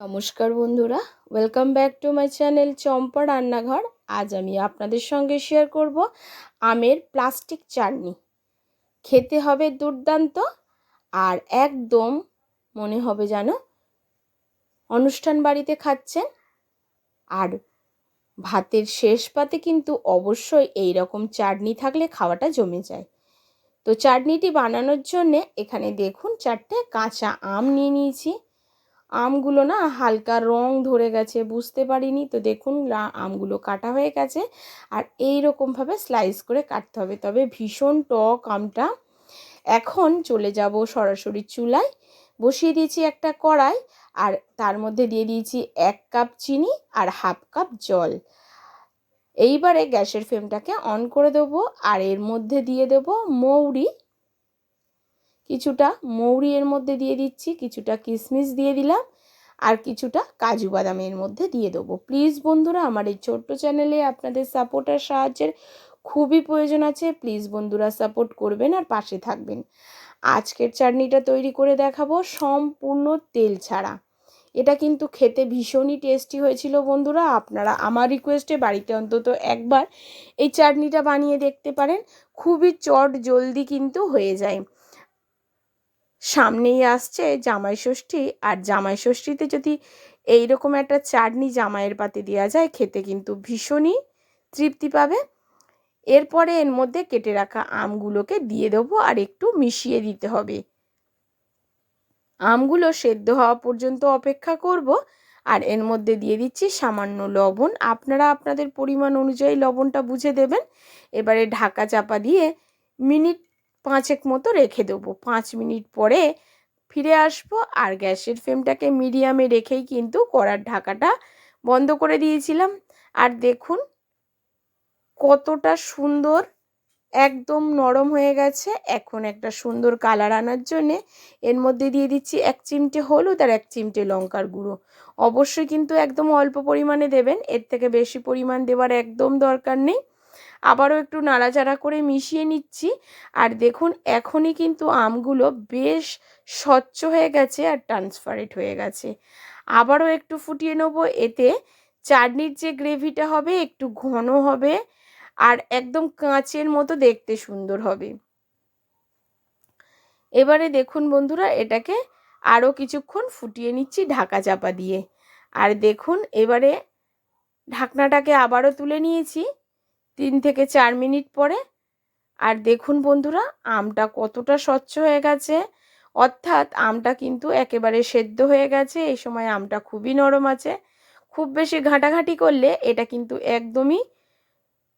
নমস্কার বন্ধুরা welcome back to my channel Champa রান্নাঘর। আজ আমি আপনাদের সঙ্গে শেয়ার করব আমের প্লাস্টিক চাটনি। খেতে হবে দুর্দান্ত আর একদম মনে হবে যেন অনুষ্ঠান বাড়িতে খাচ্ছেন। আর ভাতের শেষ পাতে কিন্তু অবশ্যই এই রকম চাটনি থাকলে খাওয়াটা জমে যায়। তো চাটনিটি বানানোর জন্যে এখানে দেখুন চারটে কাঁচা আম নিয়ে নিয়েছি। আমগুলো না হালকা রং ধরে গেছে, বুঝতে পারিনি। তো দেখুন আমগুলো কাটা হয়ে গেছে আর এই রকমভাবে স্লাইস করে কাটতে হবে। তবে ভীষণ টক আমটা। এখন চলে যাব সরাসরি চুলায়। বসিয়ে দিয়েছি একটা কড়াই আর তার মধ্যে দিয়ে দিয়েছি এক কাপ চিনি আর হাফ কাপ জল। এইবারে গ্যাসের ফ্লেমটাকে অন করে দেবো আর এর মধ্যে দিয়ে দেবো মৌরি। কিছুটা মৌরি এর মধ্যে দিয়ে দিচ্ছি, কিছুটা কিশমিশ দিয়ে দিলাম, আর কিছুটা কাজু বাদাম এর মধ্যে দিয়ে দেবো। প্লিজ বন্ধুরা, আমার এই ছোট্ট চ্যানেলে আপনাদের সাপোর্ট আর সাহায্যের খুবই প্রয়োজন আছে। প্লিজ বন্ধুরা সাপোর্ট করবেন আর পাশে থাকবেন। আজকের চাটনিটা তৈরি করে দেখাবো সম্পূর্ণ তেল ছাড়া। এটা কিন্তু খেতে ভীষণই টেস্টি হয়েছিল বন্ধুরা। আপনারা আমার রিকোয়েস্টে বাড়িতে অন্তত একবার এই চাটনিটা বানিয়ে দেখতে পারেন। খুবই চট জলদি কিন্তু হয়ে যায়। সামনেই আসছে জামাই ষষ্ঠী। আর জামাই ষষ্ঠীতে যদি এই রকম একটা চাটনি জামাইয়ের পাতে দেওয়া যায়, খেতে কিন্তু ভীষণই তৃপ্তি পাবে। এরপরে এর মধ্যে কেটে রাখা আমগুলোকে দিয়ে দেবো আর একটু মিশিয়ে দিতে হবে। আমগুলো সেদ্ধ হওয়া পর্যন্ত অপেক্ষা করব। আর এর মধ্যে দিয়ে দিচ্ছি সামান্য লবণ। আপনারা আপনাদের পরিমাণ অনুযায়ী লবণটা বুঝে দেবেন। এবারে ঢাকা চাপা দিয়ে মিনিট পাঁচেক মতো রেখে দেবো। পাঁচ মিনিট পরে ফিরে আসব আর গ্যাসের ফ্লেমটাকে মিডিয়ামে রেখেই কিন্তু কড়ার ঢাকাটা বন্ধ করে দিয়েছিলাম। আর দেখুন কতটা সুন্দর, একদম নরম হয়ে গেছে। এখন একটা সুন্দর কালার আনার জন্যে এর মধ্যে দিয়ে দিচ্ছি এক চিমটে হলুদ আর এক চিমটে লঙ্কার গুঁড়ো। অবশ্যই কিন্তু একদম অল্প পরিমাণে দেবেন, এর থেকে বেশি পরিমাণ দেওয়ার একদম দরকার নেই। আবারও একটু নাড়াচাড়া করে মিশিয়ে নিচ্ছি। আর দেখুন, এখনই কিন্তু আমগুলো বেশ স্বচ্ছ হয়ে গেছে আর ট্রান্সপারেন্ট হয়ে গেছে। আবারও একটু ফুটিয়ে নেব। এতে চাটনির যে গ্রেভিটা হবে, একটু ঘন হবে আর একদম কাঁচের মতো দেখতে সুন্দর হবে। এবারে দেখুন বন্ধুরা, এটাকে আরও কিছুক্ষণ ফুটিয়ে নিচ্ছি ঢাকা চাপা দিয়ে। আর দেখুন, এবারে ঢাকনাটাকে আবারও তুলে নিয়েছি। তিন থেকে চার মিনিট পরে। আর দেখুন বন্ধুরা, আমটা কতটা স্বচ্ছ হয়ে গেছে। অর্থাৎ আমটা কিন্তু একেবারে সেদ্ধ হয়ে গেছে। এই সময় আমটা খুবই নরম আছে। খুব বেশি ঘাঁটাঘাঁটি করলে এটা কিন্তু একদমই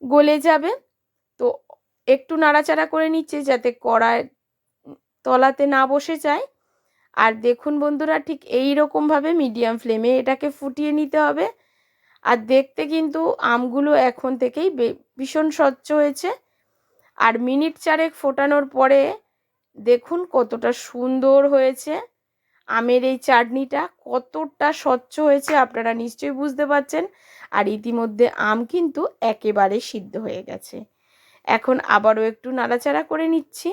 গলে যাবে। তো একটু নাড়াচাড়া করে নিচ্ছে যাতে কড়ায় তলাতে না বসে যায়। আর দেখুন বন্ধুরা, ঠিক এই রকমভাবে মিডিয়াম ফ্লেমে এটাকে ফুটিয়ে নিতে হবে। আর দেখতে কিন্তু আমগুলো এখন থেকেই ভীষণ স্বচ্ছ হয়েছে। আর মিনিট চারেক ফোটানোর পরে দেখুন কতটা সুন্দর হয়েছে। আমের এই চাটনিটা কতটা স্বচ্ছ হয়েছে আপনারা নিশ্চয়ই বুঝতে পারছেন। আর ইতিমধ্যে আম কিন্তু একেবারে সিদ্ধ হয়ে গেছে। এখন আবারও একটু নাড়াচাড়া করে নিচ্ছি।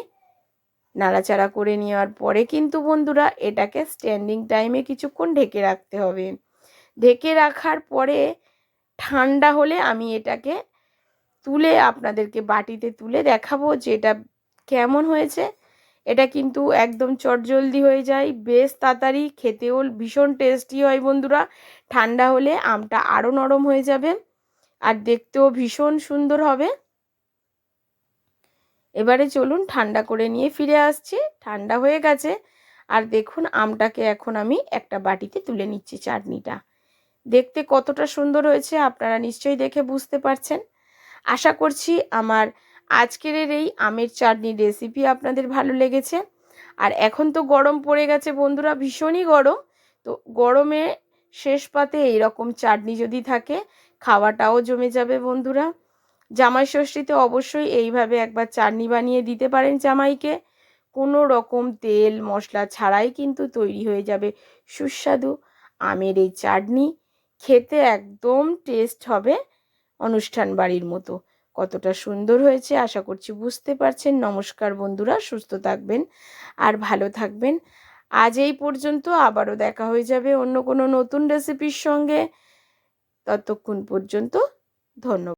নাড়াচাড়া করে নেওয়ার পরে কিন্তু বন্ধুরা এটাকে স্ট্যান্ডিং টাইমে কিছুক্ষণ ঢেকে রাখতে হবে। ঢেকে রাখার পরে ঠান্ডা হলে আমি এটাকে তুলে আপনাদেরকে বাটিতে তুলে দেখাবো যে এটা কেমন হয়েছে। এটা কিন্তু একদম চটজলদি হয়ে যায়, বেশ তাড়াতাড়ি খেতেও ভীষণ টেস্টি হয় বন্ধুরা। ঠান্ডা হলে আমটা আরও নরম হয়ে যাবে আর দেখতেও ভীষণ সুন্দর হবে। এবারে চলুন ঠান্ডা করে নিয়ে ফিরে আসছি। ঠান্ডা হয়ে গেছে। আর দেখুন আমটাকে এখন আমি একটা বাটিতে তুলে নিচ্ছি চাটনিটা। দেখতে কতটা সুন্দর হয়েছে আপনারা নিশ্চয়ই দেখে বুঝতে পারছেন। আশা করছি আমার আজকের এই আমের চাটনির রেসিপি আপনাদের ভালো লেগেছে। আর এখন তো গরম পড়ে গেছে বন্ধুরা, ভীষণই গরম। তো গরমে শেষ পাতে এইরকম চাটনি যদি থাকে, খাওয়াটাও জমে যাবে বন্ধুরা। জামাই ষষ্ঠীতে অবশ্যই এইভাবে একবার চাটনি বানিয়ে দিতে পারেন জামাইকে। কোনো রকম তেল মশলা ছাড়াই কিন্তু তৈরি হয়ে যাবে সুস্বাদু আমের এই চাটনি। খেতে একদম টেস্ট হবে অনুষ্ঠান বাড়ির মতো। কতটা সুন্দর হয়েছে, আশা করছি বুঝতে পারছেন। নমস্কার বন্ধুরা, সুস্থ থাকবেন আর ভালো থাকবেন। আজ এই পর্যন্ত আবারও দেখা হয়ে যাবে অন্য কোনো নতুন রেসিপির সঙ্গে। ততক্ষণ পর্যন্ত ধন্যবাদ।